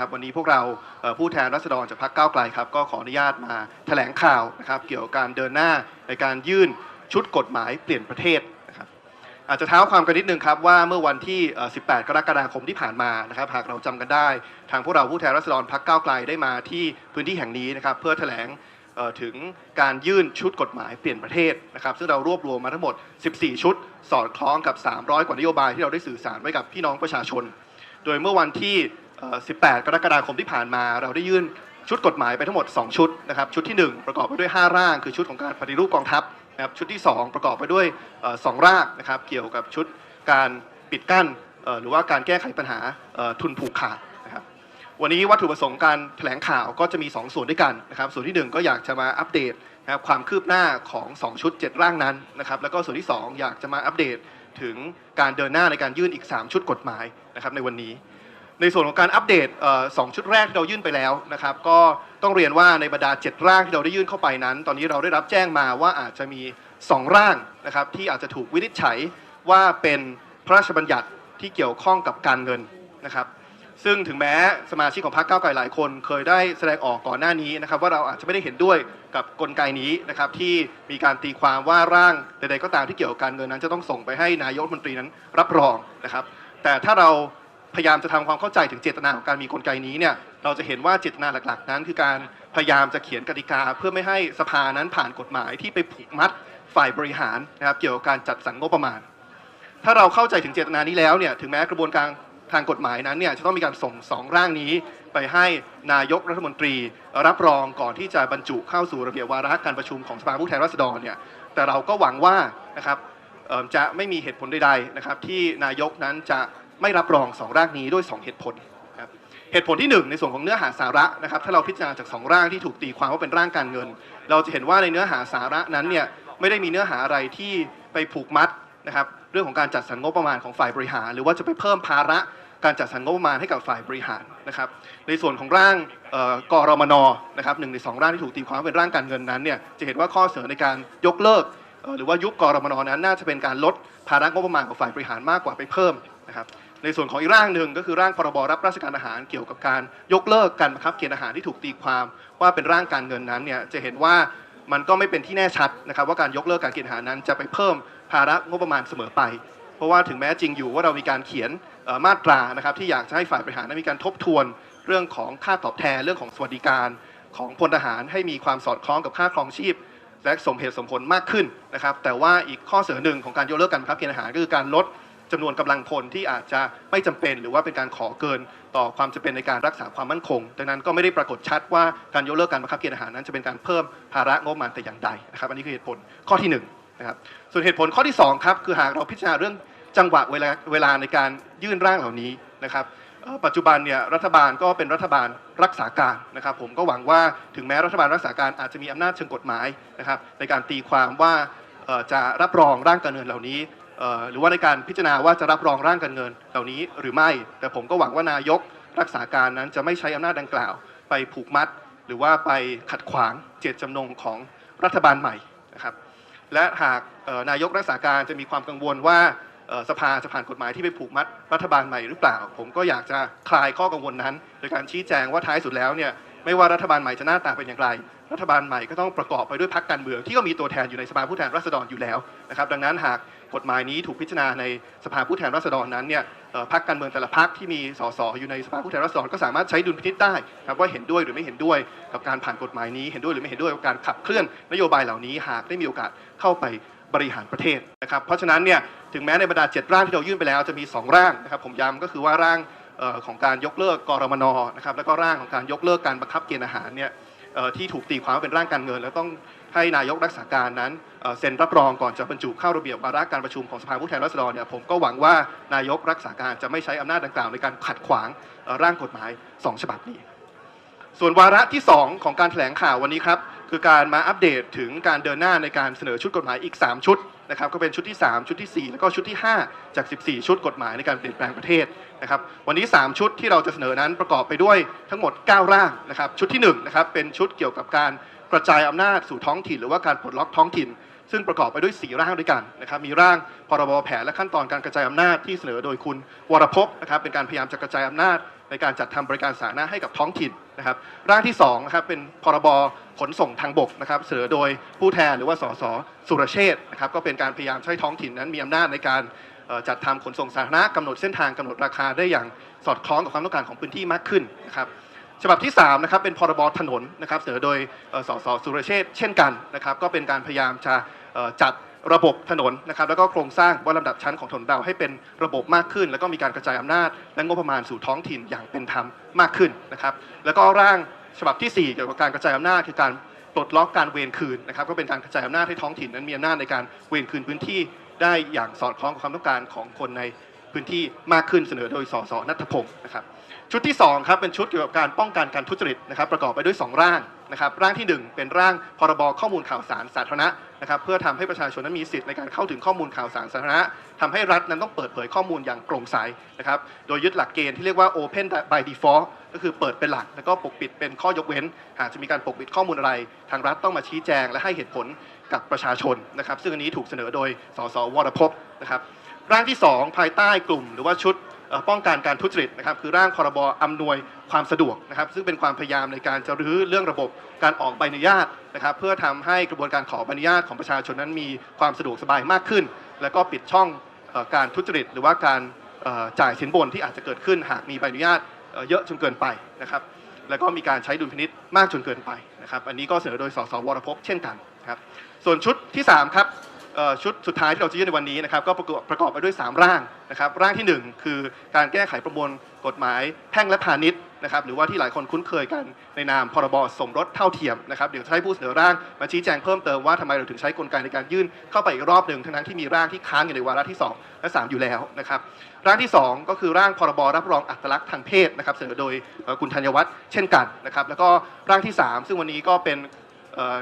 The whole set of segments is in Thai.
ครับวันนี้พวกเราผู้แทนรัษฎรจากพรรคก้าวไกลครับก็ขออนุญาตมาแถลงข่าวนะครับเกี่ยวกับการเดินหน้าในการยื่นชุดกฎหมายเปลี่ยนประเทศนะครับอาจจะเท้าความกันนิดนึงครับว่าเมื่อวันที่ 18 กรกฎาคมที่ผ่านมานะครับหากเราจำกันได้ ทางพวกเราผู้แทนรัษฎรพรรคก้าวไกลได้มาที่พื้นที่แห่งนี้นะครับเพื่อแถลงถึงการยื่นชุดกฎหมายเปลี่ยนประเทศนะครับซึ่งเรารวบรวมมาทั้งหมด 14 ชุด สอดคล้องกับ 300 กว่านโยบายที่เราได้สื่อสารไว้กับพี่น้องประชาชน โดยเมื่อวันที่ 18 กรกฎาคมที่ผ่านมา เราได้ยื่นชุดกฎหมายไปทั้งหมด 2 ชุดนะครับชุดที่ 1 ประกอบไปด้วย 5 ร่าง คือชุดของการปฏิรูปกองทัพนะครับชุดที่ 2 ประกอบไปด้วยเอ่อสองร่างนะครับเกี่ยวกับชุดการปิดกั้นหรือว่าการแก้ไขปัญหาทุนผูกขาดนะครับวันนี้วัตถุประสงค์การแถลงข่าวก็จะมี 2 ส่วนด้วยกันนะครับส่วนที่ 1 ก็อยากจะมาอัปเดตนะครับความคืบหน้าของ 2 ชุด 7 ร่างนั้นนะครับแล้วก็ส่วนที่ 2 อยากจะมาอัปเดตถึงการเดินหน้าในการยื่นอีก 3 ชุดกฎหมายนะครับในวันนี้ ในส่วนของการอัปเดตสองชุดแรกที่เรายื่นไปแล้วนะครับก็ต้องเรียนว่าในบรรดา 7 ร่างที่เราได้ยื่นเข้าไปนั้น ตอนนี้เราได้รับแจ้งมาว่าอาจจะมี 2 ร่างนะครับที่อาจจะถูกวินิจฉัยว่าเป็นพระราชบัญญัติที่เกี่ยวข้องกับการเงินนะครับซึ่งถึงแม้สมาชิกของพรรคก้าวไกลหลายคนเคยได้แสดงออกก่อนหน้านี้นะครับว่าเราอาจจะไม่ได้เห็นด้วยกับกลไกนี้นะครับที่มีการตีความว่าร่างใดๆก็ตามที่เกี่ยวกับการเงินนั้น จะต้องส่งไปให้นายกรัฐมนตรีนั้นรับรองนะครับแต่ถ้าเรา พยายามจะทำความเข้าใจถึงเจตนาของการมีกลไกนี้เนี่ยเราจะเห็นว่าเจตนาหลักๆ นั้น คือการพยายามจะเขียนกติกา เพื่อไม่ให้สภานั้นผ่านกฎหมายที่ไปผูกมัดฝ่ายบริหารนะครับเกี่ยวกับการจัดสรรงบประมาณ ถ้าเราเข้าใจถึงเจตนานี้แล้วเนี่ยถึงแม้กระบวนการทางกฎหมายนั้นเนี่ยจะต้องมีการส่งสองร่างนี้ ไปให้นายกรัฐมนตรี รับรองก่อนที่จะบรรจุเข้าสู่ระเบียบวาระการประชุมของสภาผู้แทนราษฎรเนี่ยแต่เราก็หวังว่านะครับจะไม่มีเหตุผลใดๆนะครับที่นายกนั้นจะ ไม่รับรองสองร่างนี้ด้วยสองเหตุผลครับเหตุผลที่หนึ่งในส่วนของเนื้อหาสาระนะครับถ้าเราพิจารณาจากสองร่างที่ถูกตีความว่าเป็นร่างการเงิน เราจะเห็นว่าในเนื้อหาสาระนั้นเนี่ยไม่ได้มีเนื้อหาอะไรที่ไปผูกมัดนะครับเรื่องของการจัดสรรงบประมาณของฝ่ายบริหาร หรือว่าจะไปเพิ่มภาระการจัดสรรงบประมาณให้กับฝ่ายบริหารนะครับในส่วนของร่างเอ่อกรมนนะครับหนึ่งในสองร่างที่ถูกตีความว่าเป็นร่างการเงินนั้นเนี่ยจะเห็นว่าข้อเสนอในการยกเลิก หรือว่ายุบกรมนนั้นน่าจะเป็นการลดภาระงบประมาณของฝ่ายบริหารมากกว่าไปเพิ่มนะครับ ในส่วนของอีกร่างหนึ่งก็คือร่างพรบรับราชการอาหารเกี่ยวกับการยกเลิกการบังคับเกณฑ์อาหารที่ถูกตีความว่าเป็นร่างการเงินนั้นเนี่ยจะเห็นว่ามันก็ไม่เป็นที่แน่ชัดนะครับว่าการยกเลิกการเกณฑ์อาหารนั้น จะไปเพิ่มภาระงบประมาณเสมอไป เพราะว่าถึงแม้จริงอยู่ว่าเรามีการเขียนมาตรานะครับที่อยากจะให้ฝ่ายบริหารนั้นมีการทบทวนเรื่องของค่าตอบแทนเรื่องของสวัสดิการของพลทหารให้มีความสอดคล้องกับค่าครองชีพ และสมเหตุสมผลมากขึ้นนะครับแต่ว่าอีกข้อเสนอหนึ่งของการยกเลิกการบังคับเกณฑ์อาหารก็คือการลด จำนวนกำลังพลที่อาจจะไม่จำเป็น หรือว่าเป็นการขอเกินต่อความจำเป็นในการรักษาความมั่นคง ดังนั้นก็ไม่ได้ปรากฏชัดว่าการยกเลิกการบังคับเกณฑ์อาหารนั้นจะเป็นการเพิ่มภาระงบประมาณแต่อย่างใดนะครับ อันนี้คือเหตุผลข้อที่หนึ่งนะครับ ส่วนเหตุผลข้อที่สองครับคือหากเราพิจารณาเรื่องจังหวะเวลาเวลาในการยื่นร่างเหล่านี้นะครับปัจจุบันเนี่ยรัฐบาลก็เป็นรัฐบาลรักษาการนะครับ ผมก็หวังว่าถึงแม้รัฐบาลรักษาการอาจจะมีอำนาจเชิงกฎหมายนะครับในการตีความว่าจะรับรองร่างการเงินเหล่านี้ หรือว่าในการพิจารณาว่าจะรับรองร่างการเงินเหล่านี้หรือไม่ แต่ผมก็หวังว่านายกรักษาการนั้นจะไม่ใช้อำนาจดังกล่าว ไปผูกมัด หรือว่าไปขัดขวางเจตจำนงของรัฐบาลใหม่นะครับและหากนายกรักษาการจะมีความกังวลว่าสภาจะผ่านกฎหมายที่ไปผูกมัดรัฐบาลใหม่หรือเปล่า ผมก็อยากจะคลายข้อกังวลนั้น โดยการชี้แจงว่าท้ายสุดแล้วเนี่ยไม่ว่ารัฐบาลใหม่จะหน้าตาเป็นอย่างไร รัฐบาลใหม่ก็ต้องประกอบไปด้วยพรรคการเมืองที่ก็มีตัวแทนอยู่ในสภาผู้แทนราษฎรอยู่แล้วนะครับดังนั้นหาก กฎหมายนี้ถูกพิจารณาในสภาผู้แทนราษฎรนั้นเนี่ยพรรคการเมืองแต่ละพรรคที่มีสสอยู่ในสภาผู้แทนราษฎรก็สามารถใช้ดุลพินิจได้ครับว่าเห็นด้วยหรือไม่เห็นด้วยกับการผ่านกฎหมายนี้เห็นด้วยหรือไม่เห็นด้วยกับการขับเคลื่อนนโยบายเหล่านี้หากได้มีโอกาสเข้าไปบริหารประเทศนะครับเพราะฉะนั้นเนี่ยถึงแม้ในบรรดาเจ็ดร่างที่เรายื่นไปแล้วจะมีสองร่างนะครับผมย้ำก็คือว่าร่างของการยกเลิกกรมนนะครับแล้วก็ร่างของการยกเลิกการบังคับเกณฑ์อาหารเนี่ย ที่ถูกตีความว่าเป็นร่างการเงิน แล้วต้องให้นายกรักษาการนั้นเซ็นรับรองก่อนจะบรรจุเข้าระเบียบวาระการประชุมของสภาผู้แทนราษฎรเนี่ยผมก็หวังว่านายกรักษาการจะไม่ใช้อำนาจดังกล่าวในการขัดขวางร่างกฎหมาย 2 ฉบับนี้ ส่วนวาระที่ 2 ของการแถลงข่าววันนี้ครับ คือการมาอัปเดตถึงการเดินหน้าในการเสนอชุดกฎหมายอีก 3 ชุดนะครับก็เป็นชุดที่ 3 ชุดทีสี่ 4 แล้วก็ชุดที่ 5 จาก 14 ชุดกฎหมายในการเปลี่ยนแปลงประเทศนะครับวันนี้ 3 ชุดที่เราจะเสนอนั้นประกอบไปด้วยทั้งหมด 9 ร่างนะครับชุดที่1นะครับเป็นชุดเกี่ยวกับการกระจายอำนาจสู่ท้องถิ่น หรือว่าการปลดล็อกท้องถิ่น ซึ่งประกอบไปด้วย 4 ร่างด้วยกันนะครับมีร่างพรบแผนและขั้นตอนการกระจายอำนาจที่เสนอโดยคุณวรพจน์นะครับเป็นการพยายามจะกระจายอำนาจ ในการจัดทำบริการสาธารณะให้กับท้องถิ่นนะครับ ร่างที่2นะครับเป็นพรบขนส่งทางบกนะครับ เสนอโดยผู้แทนหรือว่าสสสุรเชษฐ์นะครับ ก็เป็นการพยายามให้ท้องถิ่นนั้นมีอำนาจในการจัดทำขนส่งสาธารณะกำหนดเส้นทางกำหนดราคาได้อย่างสอดคล้องกับความต้องการของพื้นที่มากขึ้นนะครับฉบับที่3นะครับเป็นพรบถนนนะครับเสนอโดยสสสุรเชษฐ์เช่นกันนะครับ ก็เป็นการพยายามจะจัด ระบบถนนนะครับแล้วก็โครงสร้างว่าลำดับชั้นของถนนเราให้เป็นระบบมากขึ้น แล้วก็มีการกระจายอำนาจและงบประมาณสู่ท้องถิ่นอย่างเป็นธรรมมากขึ้นนะครับแล้วก็ร่างฉบับที่ 4 เกี่ยวกับการกระจายอำนาจคือการปลดล็อกการเวรคืนนะครับก็เป็นการกระจายอำนาจให้ท้องถิ่นนั้นมีอำนาจในการเวรคืนพื้นที่ได้อย่างสอดคล้องกับความต้องการของคนในพื้นที่มากขึ้นเสนอโดยสสนัทพงศ์นะครับชุดที่2ครับเป็นชุดเกี่ยวกับการป้องกันการทุจริตนะครับประกอบไปด้วย 2 ร่างนะครับร่างที่ 1 เป็นร่างพรบข้อมูลข่าวสารสาธารณะ นะครับเพื่อทำให้ประชาชนนั้นมีสิทธิ์ในการเข้าถึงข้อมูลข่าวสารสาธารณะทำให้รัฐนั้นต้องเปิดเผยข้อมูลอย่างโปร่งใสนะครับโดยยึดหลักเกณฑ์ที่เรียกว่า Open by Default ก็คือเปิดเป็นหลัก แล้วก็ปกปิดเป็นข้อยกเว้น หากจะมีการปกปิดข้อมูลอะไร ทางรัฐต้องมาชี้แจงและให้เหตุผลกับประชาชนนะครับซึ่งอันนี้ถูกเสนอโดยสสวรพพนะครับร่างที่ 2 ภายใต้กลุ่มหรือว่าชุด ป้องกันการทุจริตนะครับคือร่างพรบอำนวยความสะดวกนะครับซึ่งเป็นความพยายามในการจะรื้อเรื่องระบบการออกใบอนุญาตนะครับเพื่อทำให้กระบวนการขอใบอนุญาตของประชาชนนั้นมีความสะดวกสบายมากขึ้น แล้วก็ปิดช่องการทุจริต หรือว่าการจ่ายสินบนที่อาจจะเกิดขึ้นหากมีใบอนุญาตเยอะจนเกินไปนะครับแล้วก็มีการใช้ดุลพินิษมากจนเกินไปนะครับอันนี้ก็เสนอโดยสสวรพเช่นกันครับส่วนชุดที่สามครับ ชุดสุดท้ายที่เราจะยื่นในวันนี้นะครับก็ประกอบประกอบไปด้วย 3 ร่างนะครับร่างทีหนึ่1 คือการแก้ไขประมวลกฎหมายแพ่งและพาณิชย์นะครับหรือว่าที่หลายคนคุ้นเคยกันในนามพรบสมรสเท่าเทียมนะครับเดี๋ยวจะให้ผู้เสนอร่างมาชี้แจงเพิ่มเติมว่าทำไมเราถึงใช้กลไกในการยื่นเข้าไปอีกรอบหนึ่งทั้งๆที่มีร่างที่ค้างอยู่ในวาระที่ 2 และ 3 อยู่แล้วนะครับร่างที่ 2 ก็คือร่างพรบรับรองอัตลักษณ์ทางเพศนะครับเสนอโดยคุณธัญวัฒน์เช่นกันนะครับแล้วก็ร่างที่ 3 ซึ่งวันนี้ก็เป็น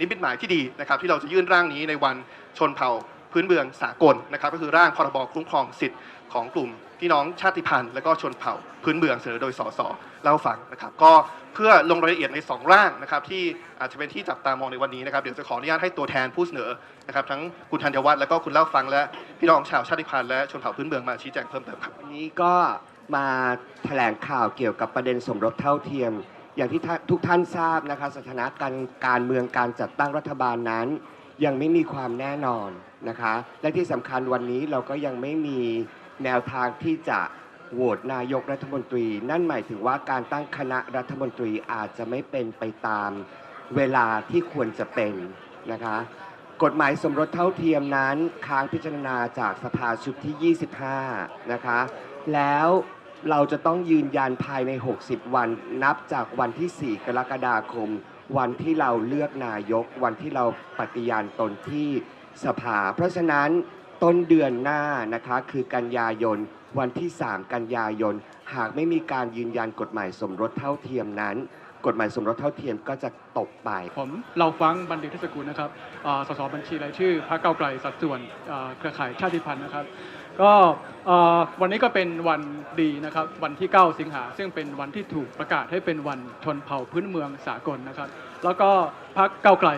นิมิตหมายที่ดีนะครับที่เราจะยื่นร่างนี้ในวันชนเผ่าพื้นเมืองสากลนะครับก็คือร่างพรบคุ้มครองสิทธิ์ของกลุ่มพี่น้องชาติพันธุ์ และก็ชนเผ่าพื้นเมืองเสนอโดยสสเล่าฟังนะครับก็เพื่อลงรายละเอียดใน 2 ร่างนะครับที่อาจจะเป็นที่จับตามองในวันนี้นะครับเดี๋ยวจะขออนุญาตให้ตัวแทนผู้เสนอนะครับทั้งคุณธัญวัฒน์และก็คุณเล่าฟังและพี่น้องชาวชาติพันธุ์และชนเผ่าพื้นเมืองมาชี้แจงเพิ่มเติมครับวันนี้ก็มาแถลงข่าวเกี่ยวกับประเด็นสมรสเท่าเทียม อย่างที่ทุกท่านทราบนะคะสถานะการการเมืองการจัดตั้งรัฐบาลนั้น ยังไม่มีความแน่นอนนะคะ และที่สำคัญวันนี้เราก็ยังไม่มีแนวทางที่จะโหวตนายกรัฐมนตรี นั่นหมายถึงว่าการตั้งคณะรัฐมนตรีอาจจะไม่เป็นไปตามเวลาที่ควรจะเป็นนะคะ กฎหมายสมรสเท่าเทียมนั้น ค้างพิจารณาจากสภาชุดที่ 25 นะคะ แล้ว เราจะต้องยืนยันภายใน 60 วัน นับจากวันที่ 4 กรกฎาคม วันที่เราเลือกนายก วันที่เราปฏิญาณตนที่สภา เพราะฉะนั้นต้นเดือนหน้านะคะคือกันยายน วันที่ 3 กันยายน หากไม่มีการยืนยันกฎหมายสมรสเท่าเทียมนั้น กฎหมายสมรสเท่าเทียมก็จะตกไป ผมเราฟังบัณฑิตทศกุลนะครับสสบัญชีรายชื่อพรรคเก้าไกลสัดส่วนเครือข่ายชาติพันธุ์นะครับ ก็วันนี้ก็เป็นวันดีนะครับ วันที่ 9 สิงหา ซึ่งเป็นวันที่ถูกประกาศให้เป็นวันชนเผ่าพื้นเมืองสากลนะครับ แล้วก็พรรคเก้าไกล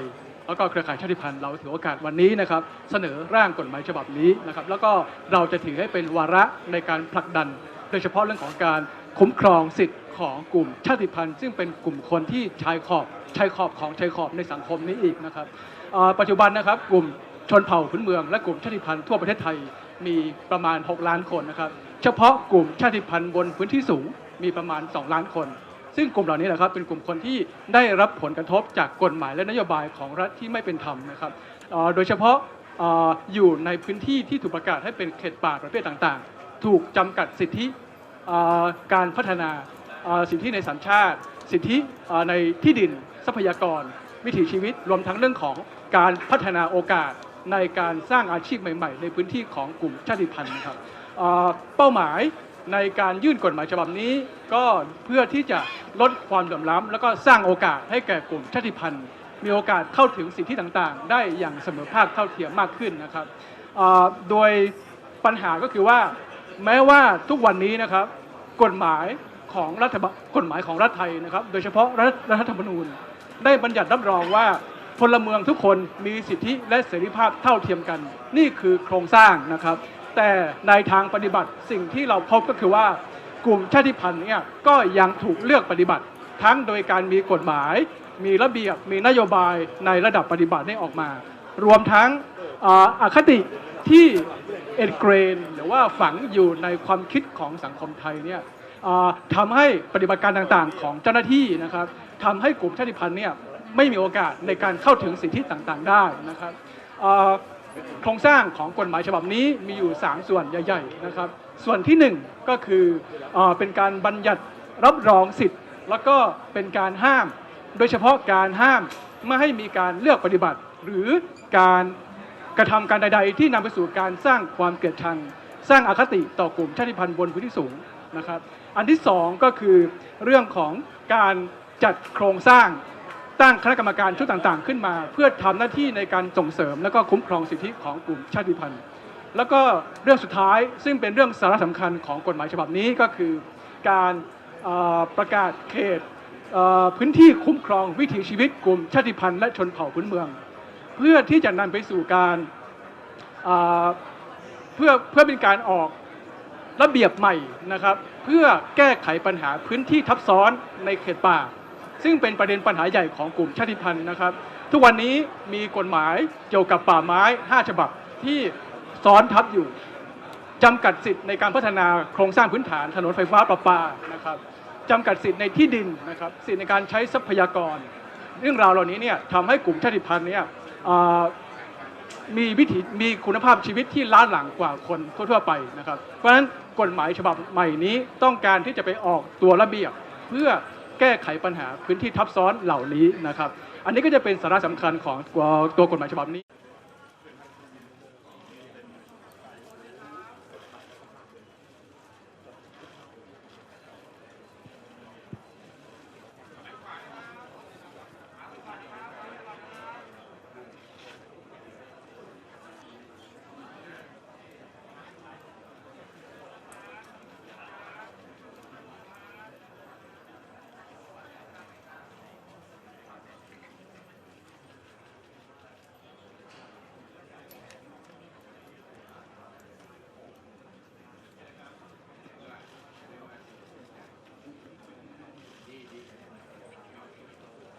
แล้วก็เครือข่ายชาติพันธุ์เราถือโอกาสวันนี้นะครับ เสนอร่างกฎหมายฉบับนี้นะครับ แล้วก็เราจะถือให้เป็นวาระในการผลักดัน โดยเฉพาะเรื่องของการคุ้มครองสิทธิ์ของกลุ่มชาติพันธุ์ ซึ่งเป็นกลุ่มคนที่ชายขอบชายขอบของชายขอบในสังคมนี้อีกนะครับปัจจุบันนะครับกลุ่มชนเผ่าพื้นเมืองและกลุ่มชาติพันธุ์ทั่วประเทศไทย มีประมาณ 6 ล้านคนนะครับ เฉพาะกลุ่มชาติพันธุ์บนพื้นที่สูงมีประมาณ 2 ล้านคน ซึ่งกลุ่มเหล่านี้แหละครับเป็นกลุ่มคนที่ได้รับผลกระทบจากกฎหมายและนโยบายของรัฐที่ไม่เป็นธรรมนะครับโดยเฉพาะอยู่ในพื้นที่ที่ถูกประกาศให้เป็นเขตป่าประเภทต่างๆ ถูกจำกัดสิทธิการพัฒนาสิทธิในสัญชาติ สิทธิในที่ดินทรัพยากร วิถีชีวิตรวมทั้งเรื่องของการพัฒนาโอกาส ในการสร้างอาชีพใหม่ ๆ ในพื้นที่ของกลุ่มชาติพันธุ์ครับเป้าหมายในการยื่นกฎหมายฉบับนี้ ก็เพื่อที่จะลดความเหลื่อมล้ำแล้วก็สร้างโอกาสให้แก่กลุ่มชาติพันธุ์ มีโอกาสเข้าถึงสิทธิต่างๆ ได้อย่างเสมอภาคเท่าเทียมมากขึ้นนะครับโดยปัญหาก็คือว่าแม้ว่าทุกวันนี้นะครับกฎหมายของรัฐกฎหมายของรัฐไทยนะครับ โดยเฉพาะรัฐธรรมนูญ ได้บัญญัติรับรองว่า พลเมืองทุกคนมีสิทธิและเสรีภาพเท่าเทียมกัน นี่คือโครงสร้างนะครับ แต่ในทางปฏิบัติสิ่งที่เราพบก็คือว่ากลุ่มชาติพันธุ์เนี่ยก็ยังถูกเลือกปฏิบัติ ทั้งโดยการมีกฎหมาย มีระเบียบมีนโยบายในระดับปฏิบัติให้ออกมา รวมทั้งออคติที่เอ็นเกรนหรือว่าฝังอยู่ในความคิดของสังคมไทยเนี่ยทำให้ปฏิบัติการต่างๆ ของเจ้าหน้าที่นะครับทำให้กลุ่มชาติพันธุ์เนี่ย ไม่มีโอกาสในการเข้าถึงสิทธิต่างๆได้นะครับโครงสร้างของกฎหมายฉบับนี้มีอยู่ 3 ส่วนใหญ่ๆนะครับ ส่วนที่ 1 ก็คือเอเป็นการบัญญัติรับรองสิทธิ์ แล้วก็เป็นการห้าม โดยเฉพาะการห้ามไม่ให้มีการเลือกปฏิบัติ หรือการกระทำการใด ๆ ที่นำไปสู่การสร้างความเกลียดชัง สร้างอคติต่อกลุ่มชาติพันธุ์บนพื้นที่สูงนะครับ อันที่ 2 ก็คือเรื่องของการจัดโครงสร้าง ตั้งคณะกรรมการชุดต่างๆ ขึ้นมา เพื่อทำหน้าที่ในการส่งเสริม และก็คุ้มครองสิทธิของกลุ่มชาติพันธุ์ แล้วก็เรื่องสุดท้ายซึ่งเป็นเรื่องสาระสำคัญของกฎหมายฉบับนี้ก็คือ การประกาศเขตพื้นที่คุ้มครองวิถีชีวิตกลุ่มชาติพันธุ์และชนเผ่าพื้นเมือง เพื่อที่จะนำไปสู่การเพื่อเพื่อเป็นการออกระเบียบใหม่นะครับ เพื่อแก้ไขปัญหาพื้นที่ทับซ้อนในเขตป่า ซึ่งเป็นประเด็นปัญหาใหญ่ของกลุ่มชาติพันธุ์นะครับ ทุกวันนี้มีกฎหมายเกี่ยวกับป่าไม้ 5 ฉบับที่ซ้อนทับอยู่จำกัดสิทธิ์ในการพัฒนาโครงสร้างพื้นฐานถนนไฟฟ้าประปานะครับจำกัดสิทธิ์ในที่ดินนะครับสิทธิ์ในการใช้ทรัพยากร เรื่องราวเหล่านี้เนี่ยทำให้กลุ่มชาติพันธุ์เนี่ยมีวิถีมีคุณภาพชีวิตที่ล้าหลังกว่าคนทั่วๆไปนะครับ เพราะฉะนั้นกฎหมายฉบับใหม่นี้ต้องการที่จะไปออกตัวระเบียบ เพื่อ แก้ไขปัญหาพื้นที่ทับซ้อนเหล่านี้นะครับ อันนี้ก็จะเป็นสาระสำคัญของตัวตัวกฎหมายฉบับนี้